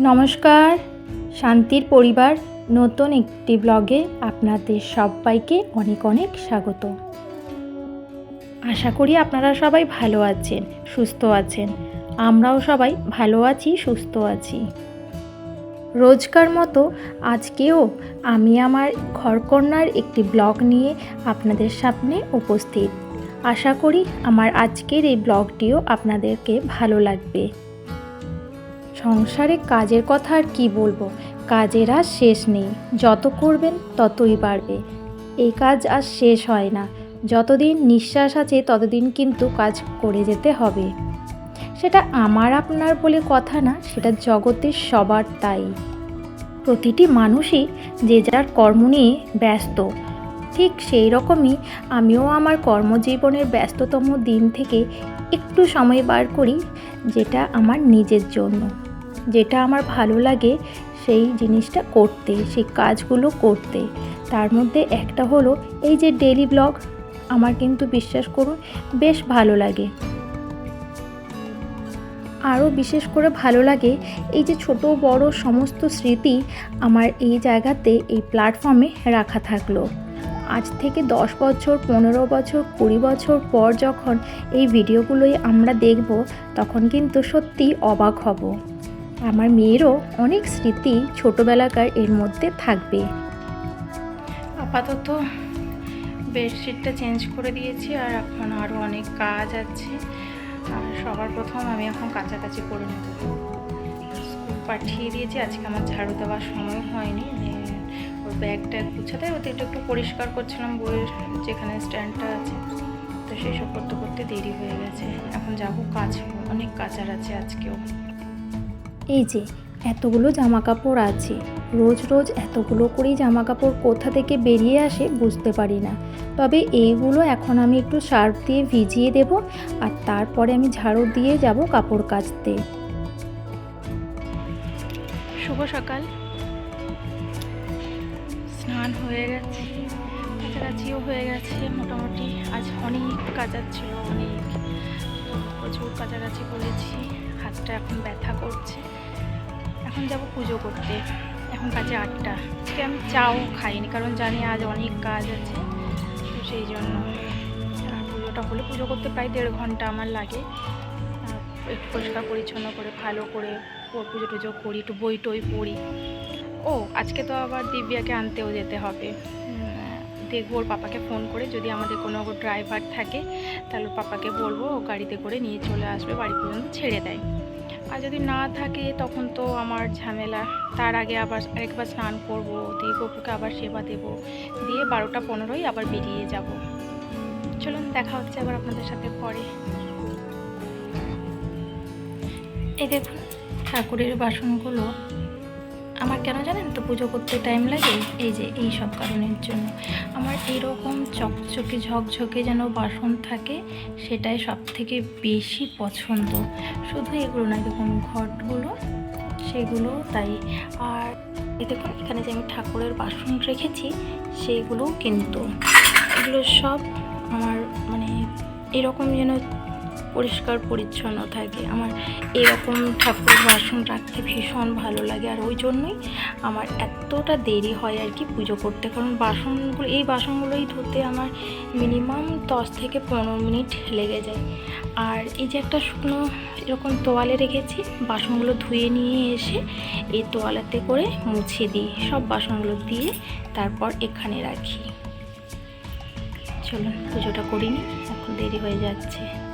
নমস্কার, শান্তির পরিবার নতুন একটি ব্লগে আপনাদের সবাইকে অনেক অনেক স্বাগত। আশা করি আপনারা সবাই ভালো আছেন, সুস্থ আছেন। আমরাও সবাই ভালো আছি, সুস্থ আছি। রোজকার মতো আজকেও আমি আমার ঘরকন্যার একটি ব্লগ নিয়ে আপনাদের সামনে উপস্থিত। আশা করি আমার আজকের এই ব্লগটিও আপনাদেরকে ভালো লাগবে। সংসারে কাজের কথা আর কি বলব? কাজের আর শেষ নেই। যত করবেন ততই বাড়বে। এই কাজ আর শেষ হয় না। যতদিন নিঃশ্বাস আছে ততদিন কিন্তু কাজ করে যেতে হবে। সেটা আমার আপনার বলে কথা না, সেটা জগতের সবার তাই। প্রতিটি মানুষই যে যার কর্ম নিয়ে ব্যস্ত। ঠিক সেই রকমই আমিও আমার কর্মজীবনের ব্যস্ততম দিন থেকে একটু সময় বার করি, যেটা আমার নিজের জন্য। যেটা আমার ভালো লাগে সেই জিনিসটা করতে, সেই কাজগুলো করতে। তার মধ্যে একটা হলো এই যে ডেলি ব্লগ আমার কিন্তু বিশ্বাস করুন বেশ ভালো লাগে। আরও বিশেষ করে ভালো লাগে এই যে ছোট, বড় সমস্ত স্মৃতি আমার এই জায়গাতে, এই প্ল্যাটফর্মে রাখা থাকল। আজ থেকে দশ বছর, পনেরো বছর, কুড়ি বছর পর যখন এই ভিডিওগুলোই আমরা দেখব, তখন কিন্তু সত্যি অবাক হব। আমার মেয়েরও অনেক স্মৃতি ছোটোবেলাকার এর মধ্যে থাকবে। আপাতত বেডশিটটা চেঞ্জ করে দিয়েছি আর এখন আরও অনেক কাজ আছে। আর সবার প্রথম আমি এখন কাছাকাছি করে নেব। স্কুল পাঠিয়ে দিয়েছি, আজকে আমার ঝাড়ু দেওয়ার সময় হয়নি। ওর ব্যাগটা গুছাতে ওতে একটু একটু পরিষ্কার করছিলাম, বইয়ের যেখানে স্ট্যান্ডটা আছে। তো সেই সব করতে করতে দেরি হয়ে গেছে। এখন যাব কাজ, অনেক কাচার আছে আজকেও। এই যে, এতগুলো জামা কাপড় আছে। রোজ রোজ এতগুলো করেই জামা কাপড় কোথা থেকে বেরিয়ে আসে বুঝতে পারি না। তবে এইগুলো এখন আমি একটু সার্ফ দিয়ে ভিজিয়ে দেব আর তারপরে আমি ঝাড়ু দিয়ে যাব কাপড় কাচতে। শুভ সকাল। স্নান হয়ে গেছে, কাছাকাছিও হয়ে গেছে, মোটামুটি আজ অনেক কাজার ছিল, অনেক প্রচুর কাছাকাছি করেছি, হাতটা এখন ব্যথা করছে। এখন যাব পুজো করতে। এখন কাজে আটটা। আজকে আমি চাও খাইনি, কারণ জানি আজ অনেক কাজ আছে। তো সেই জন্য পুজোটা হলে পুজো করতে প্রায় দেড় ঘণ্টা আমার লাগে। একটু পরিষ্কার পরিচ্ছন্ন করে, ভালো করে পুজো টুজো করি, একটু বই টই পড়ি। ও, আজকে তো আবার দিব্যাকে আনতেও যেতে হবে। দেখব ওর পাপাকে ফোন করে। যদি আমাদের কোনো ড্রাইভার থাকে, তাহলে পাপাকে বলব, ও গাড়িতে করে নিয়ে চলে আসবে, বাড়ি পর্যন্ত ছেড়ে দেয়। আর যদি না থাকে, তখন তো আমার ঝামেলা। তার আগে আবার আরেকবার স্নান করব, দিয়ে গপুকে আবার সেবা দেব। দিয়ে বারোটা পনেরোই আবার বেরিয়ে যাব। চলুন, দেখা হচ্ছে আবার আপনাদের সাথে পরে। এই দেখুন, ঠাকুরের বাসনগুলো আমার কেন জানেন তো পুজো করতে টাইম লাগে? এই যে, এই সব কারণের জন্য। আমার এরকম চকচকে, ঝকঝকে যেন বাসন থাকে, সেটাই সব থেকে বেশি পছন্দ। শুধু এগুলো না, দেখুন ঘটগুলো, সেগুলো তাই। আর দেখুন, এখানে যে আমি ঠাকুরের বাসন রেখেছি সেইগুলোও কিন্তু। এগুলো সব আমার মানে এরকম যেন পরিষ্কার, পরিচ্ছন্ন থাকে। আমার এরকম ঠাকুর বাসন রাখতে ভীষণ ভালো লাগে। আর ওই জন্যই আমার এতটা দেরি হয় আর কি পুজো করতে। কারণ বাসনগুলো, এই বাসনগুলোই ধুতে আমার মিনিমাম দশ থেকে পনেরো মিনিট লেগে যায়। আর এই যে একটা শুকনো এরকম তোয়ালে রেখেছি, বাসনগুলো ধুয়ে নিয়ে এসে এই তোয়ালাতে করে মুছে দিই। সব বাসনগুলো দিয়ে তারপর এখানে রাখি। চলুন, পুজোটা করিনি, এখন দেরি হয়ে যাচ্ছে।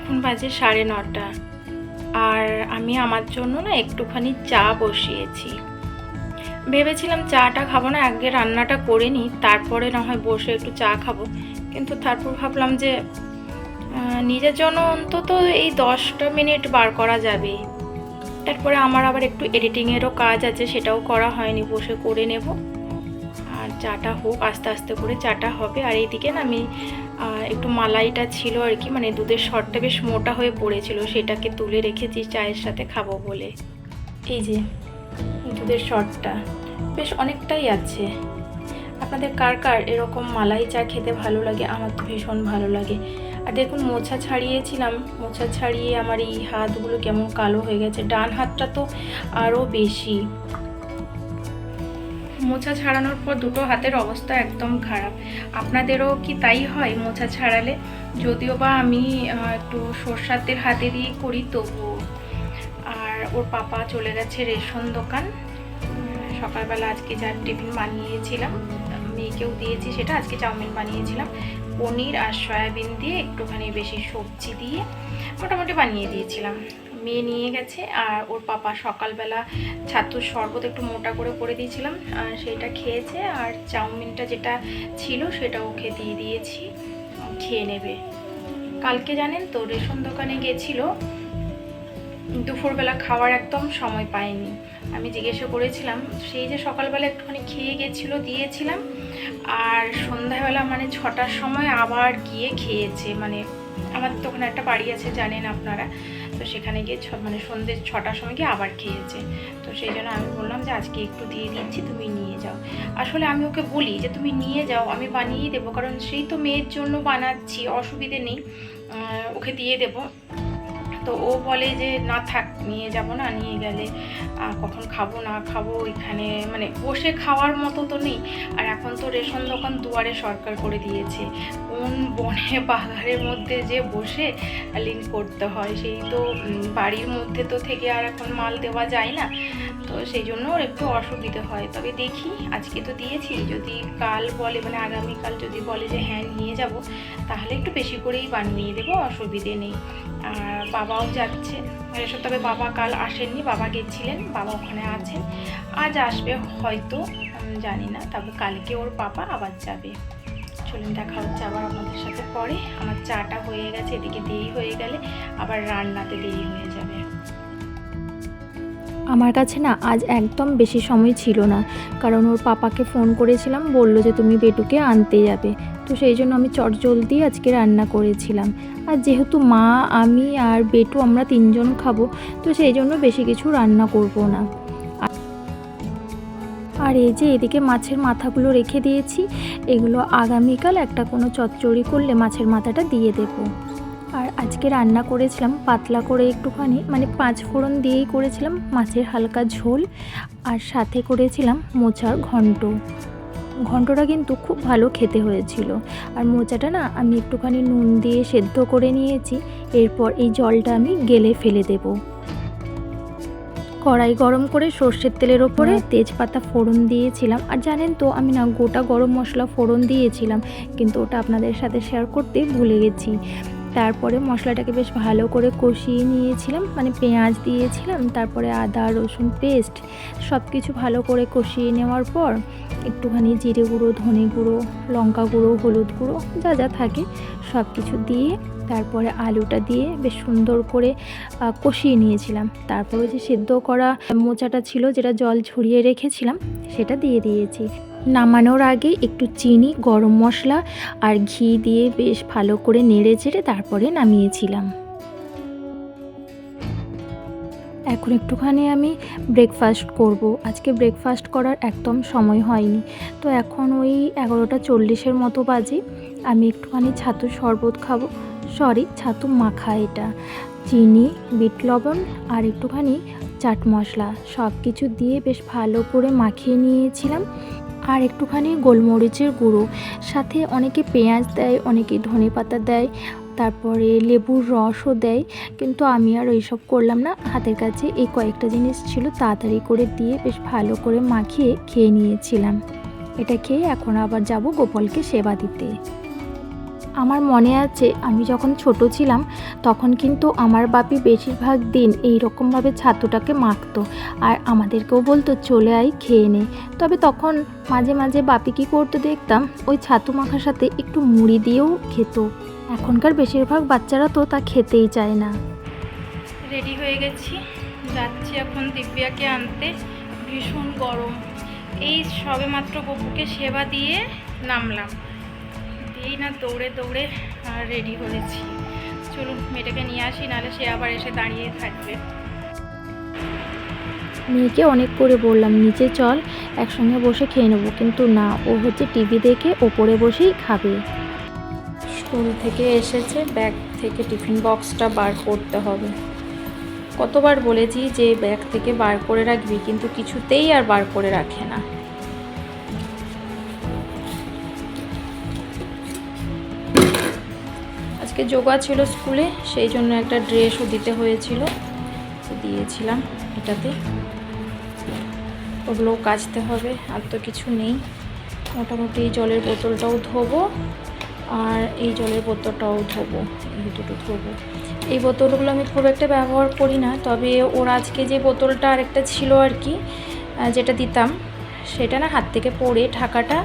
এখন বাজে সাড়ে নটা। আর আমি আমার জন্য না একটুখানি চা বসিয়েছি। ভেবেছিলাম চাটা খাব না, আগে রান্নাটা করে নিই, তারপরে না হয় বসে একটু চা খাব। কিন্তু তারপর ভাবলাম যে নিজের জন্য অন্তত এই দশটা মিনিট বার করা যাবে। তারপরে আমার আবার একটু এডিটিংয়েরও কাজ আছে, সেটাও করা হয়নি, বসে করে নেব। আর চাটা হোক, আস্তে আস্তে করে চাটা হবে। আর এইদিকে না আমি একটু মালাইটা ছিল আর কি মানে দুধের শরটা বেশ মোটা হয়ে পড়েছিল, সেটাকে তুলে রেখেছি, চায়ের সাথে খাব বলে। এই যে, দুধের শরটা, বেশ অনেকটাই আছে। আপনাদের কার কার এরকম মালাই চা খেতে ভালো লাগে? আমার তো ভীষণ ভালো লাগে। আর দেখুন, মোছা ছাড়িয়েছিলাম, মোছা ছাড়িয়ে আমার এই হাতগুলো কেমন কালো হয়ে গেছে। ডান হাতটা তো আরও বেশি। মোছা ছাড়ানোর পর দুটো হাতের অবস্থা একদম খারাপ। আপনাদেরও কি তাই হয় মোছা ছাড়ালে? যদিও বা আমি একটু সর্ষার তেল হাতে দিয়ে করি, তবুও। আর ওর পাপা চলে গেছে রেশন দোকান। সকালবেলা আজকে যার টিফিন বানিয়েছিলাম, মেয়েকেও দিয়েছি সেটা, আজকে চাউমিন বানিয়েছিলাম। পনির আর সয়াবিন দিয়ে একটুখানি বেশি সবজি দিয়ে মোটামুটি বানিয়ে দিয়েছিলাম। মেয়ে নিয়ে গেছে আর ওর পাপা সকালবেলা ছাতুর শরবত একটু মোটা করে করে দিয়েছিলাম, আর সেটা খেয়েছে আর চাউমিনটা যেটা ছিল সেটা ওকে দিয়ে দিয়েছি, খেয়ে নেবে। কালকে জানেন তো রেশন দোকানে গেছিল, দুপুরবেলা খাওয়ার একদম সময় পায়নি আমি জিজ্ঞাসা করেছিলাম, সেই যে সকালবেলা একটুখানি খেয়ে গেছিল, দিয়েছিলাম, আর সন্ধ্যাবেলা মানে ছটার সময় আবার গিয়ে খেয়েছে মানে আমাদের তো ওখানে একটা বাড়ি আছে, জানেন আপনারা। তো সেখানে গিয়ে মানে সন্ধ্যে ছটার সময় গিয়ে আবার খেয়েছে। তো সেই জন্য আমি বললাম যে, আজকে একটু দিয়ে দিচ্ছি, তুমি নিয়ে যাও। আসলে আমি ওকে বলি যে, তুমি নিয়ে যাও, আমি বানিয়েই দেবো। কারণ সেই তো মেয়ের জন্য বানাচ্ছি, অসুবিধে নেই। ওকে দিয়ে দেবো। তো ও বলে যে, না থাক, নিয়ে যাব না, নিয়ে গেলে কখন খাব, না খাব, এখানে মানে বসে খাওয়ার মতো তো নেই। আর এখন তো রেশন দোকান দুয়ারে সরকার করে দিয়েছে। কোন বনে, বাগানের মধ্যে যে বসে লিঙ্ক করতে হয়, সেই তো বাড়ির মধ্যে তো থেকে আর এখন মাল দেওয়া যায় না। তো সেই জন্য ওর একটু অসুবিধে হয়। তবে দেখি, আজকে তো দিয়েছি। যদি কাল বলে মানে আগামীকাল যদি বলে যে হ্যাঁ নিয়ে যাব, তাহলে একটু বেশি করেই বানিয়ে দেবো, অসুবিধে নেই। আর বাবাও যাচ্ছে। এসব তবে বাবা কাল আসেননি, বাবা গেছিলেন, বাবা ওখানে আছেন। আজ আসবে হয়তো জানি না, তবে কালকে ওর বাবা আবার যাবে। চলুন দেখা হচ্ছে আবার আপনাদের সাথে পরে। আমার চাটা হয়ে গেছে, এদিকে দেরি হয়ে গেলে আবার রান্নাতে দেরি হয়ে যাবে। আমার কাছে না আজ একদম বেশি সময় ছিল না। কারণ ওর পাপাকে ফোন করেছিলাম, বলল যে তুমি বেটুকে আনতে যাবে। তো সেই জন্য আমি চটজলদি আজকে রান্না করেছিলাম। আর যেহেতু মা, আমি আর বেটু আমরা তিনজন খাব, তো সেই জন্য বেশি কিছু রান্না করব না। আর- এই যে এদিকে মাছের মাথাগুলো রেখে দিয়েছি, এগুলো আগামীকাল একটা কোনো চচ্চড়ি করলে মাছের মাথাটা দিয়ে দেবো। আজকে রান্না করেছিলাম পাতলা করে একটুখানি মানে পাঁচ ফোড়ন দিয়েই করেছিলাম মাছের হালকা ঝোল আর সাথে করেছিলাম মোচার ঘন্ট। ঘন্টটা কিন্তু খুব ভালো খেতে হয়েছিল। আর মোচাটা না আমি একটুখানি নুন দিয়ে সেদ্ধ করে নিয়েছি এরপর এই জলটা আমি গেলে ফেলে দেব। কড়াই গরম করে সর্ষের তেলের ওপরে তেজপাতা ফোড়ন দিয়েছিলাম। আর জানেন তো আমি না গোটা গরম মশলা ফোড়ন দিয়েছিলাম কিন্তু ওটা আপনাদের সাথে শেয়ার করতে ভুলে গেছি। তারপরে মশলাটাকে বেশ ভালো করে কষিয়ে নিয়েছিলাম মানে পেঁয়াজ দিয়েছিলাম, তারপরে আদা, রসুন, পেস্ট সব কিছু ভালো করে কষিয়ে নেওয়ার পর একটুখানি জিরে গুঁড়ো, ধনে গুঁড়ো, লঙ্কা গুঁড়ো, হলুদ গুঁড়ো, যা যা থাকে সব কিছু দিয়ে তারপরে আলুটা দিয়ে বেশ সুন্দর করে কষিয়ে নিয়েছিলাম। তারপরে যে সেদ্ধ করা মোচাটা ছিল যেটা জল ঝরিয়ে রেখেছিলাম, সেটা দিয়ে দিয়েছি। নামানোর আগে একটু চিনি, গরম মশলা আর ঘি দিয়ে বেশ ভালো করে নেড়ে চেড়ে তারপরে নামিয়েছিলাম। এখন একটুখানি আমি ব্রেকফাস্ট করব। আজকে ব্রেকফাস্ট করার একদম সময় হয়নি। তো এখন ওই এগারোটা চল্লিশের মতো বাজে। আমি একটুখানি ছাতু শরবত খাব। সরি, ছাতু মাখা এটা। চিনি, বিট লবণ আর একটুখানি চাট মশলা। সব কিছু দিয়ে বেশ ভালো করে মাখিয়ে নিয়েছিলাম। আর একটুখানি গোলমরিচের গুঁড়ো, সাথে অনেকে পেঁয়াজ দেয়, অনেকে ধনে পাতা দেয়, তারপরে লেবুর রসও দেয়, কিন্তু আমি আর ওইসব করলাম না। হাতের কাছে এই কয়েকটা জিনিস ছিল, তাড়াতাড়ি করে দিয়ে বেশ ভালো করে মাখিয়ে খেয়ে নিয়েছিলাম। এটা খেয়ে এখন আবার যাব গোপালকে সেবা দিতে। আমার মনে আছে, আমি যখন ছোট ছিলাম, তখন কিন্তু আমার বাপি বেশিরভাগ দিন এই রকমভাবে ছাতুটাকে মাখতো। আর আমাদেরকেও বলতো, চলে আয়, খেয়ে নে। তবে তখন মাঝে মাঝে বাপি কী করতো দেখতাম, ওই ছাতু মাখার সাথে একটু মুড়ি দিয়েও খেত। এখনকার বেশিরভাগ বাচ্চারা তো তা খেতেই চায় না। রেডি হয়ে গেছি। যাচ্ছি এখন দিব্যাকে আনতে। ভীষণ গরম। এই সবে মাত্র গপুকে সেবা দিয়ে নামলাম। দিয়েই না দৌড়ে দৌড়ে রেডি হয়েছি। চলুন মেয়েটাকে নিয়ে আসি নাহলে সে আবার এসে দাঁড়িয়ে থাকবে। মেয়েকে অনেক করে বললাম নিচে চল একসঙ্গে বসে খেয়ে নেব। কিন্তু না ও হচ্ছে টিভি দেখে ওপরে বসেই খাবে। স্কুল থেকে এসেছে ব্যাগ থেকে টিফিন বক্সটা বার করতে হবে। কতবার বলেছি যে ব্যাগ থেকে বার করে রাখবি কিন্তু কিছুতেই আর বার করে রাখে না। আজকে যোগা ছিল স্কুলে, সেই জন্য একটা ড্রেসও দিতে হয়েছিল। দিয়েছিলাম এটাতে। ওগুলোও কাচতে হবে, আর তো কিছু নেই। মোটামুটি জলের বোতলটাও ধোবো, আর এই জলের বোতলটাও ধোবো, এই দুটো ধোবো। এই বোতলগুলো আমি খুব একটা ব্যবহার করি না, তবে ওর আজকে যে বোতলটা আরেকটা ছিল আর কি যেটা দিতাম, সেটা না হাত থেকে পড়ে ঢাকাটা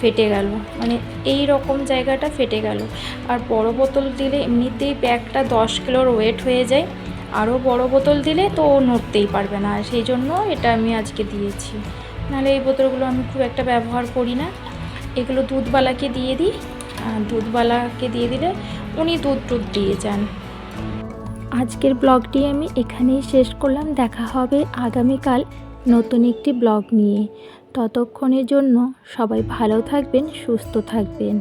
ফেটে গেল। মানে এই রকম জায়গাটা ফেটে গেল। আর বড় বোতল দিলে এমনিতেই ব্যাগটা দশ কিলোর ওয়েট হয়ে যায়। আরও বড় বোতল দিলে তো নড়তেই পারবে না। সেই জন্য এটা আমি আজকে দিয়েছি। নাহলে এই বোতলগুলো আমি খুব একটা ব্যবহার করি না। এগুলো দুধওয়ালাকে দিয়ে দিই। আর দুধওয়ালাকে দিয়ে দিলে উনি দুধ টুধ দিয়ে যান। আজকের ব্লগটি আমি এখানেই শেষ করলাম। দেখা হবে আগামীকাল নতুন একটি ব্লগ নিয়ে। ততক্ষণের জন্য সবাই ভালো থাকবেন সুস্থ থাকবেন।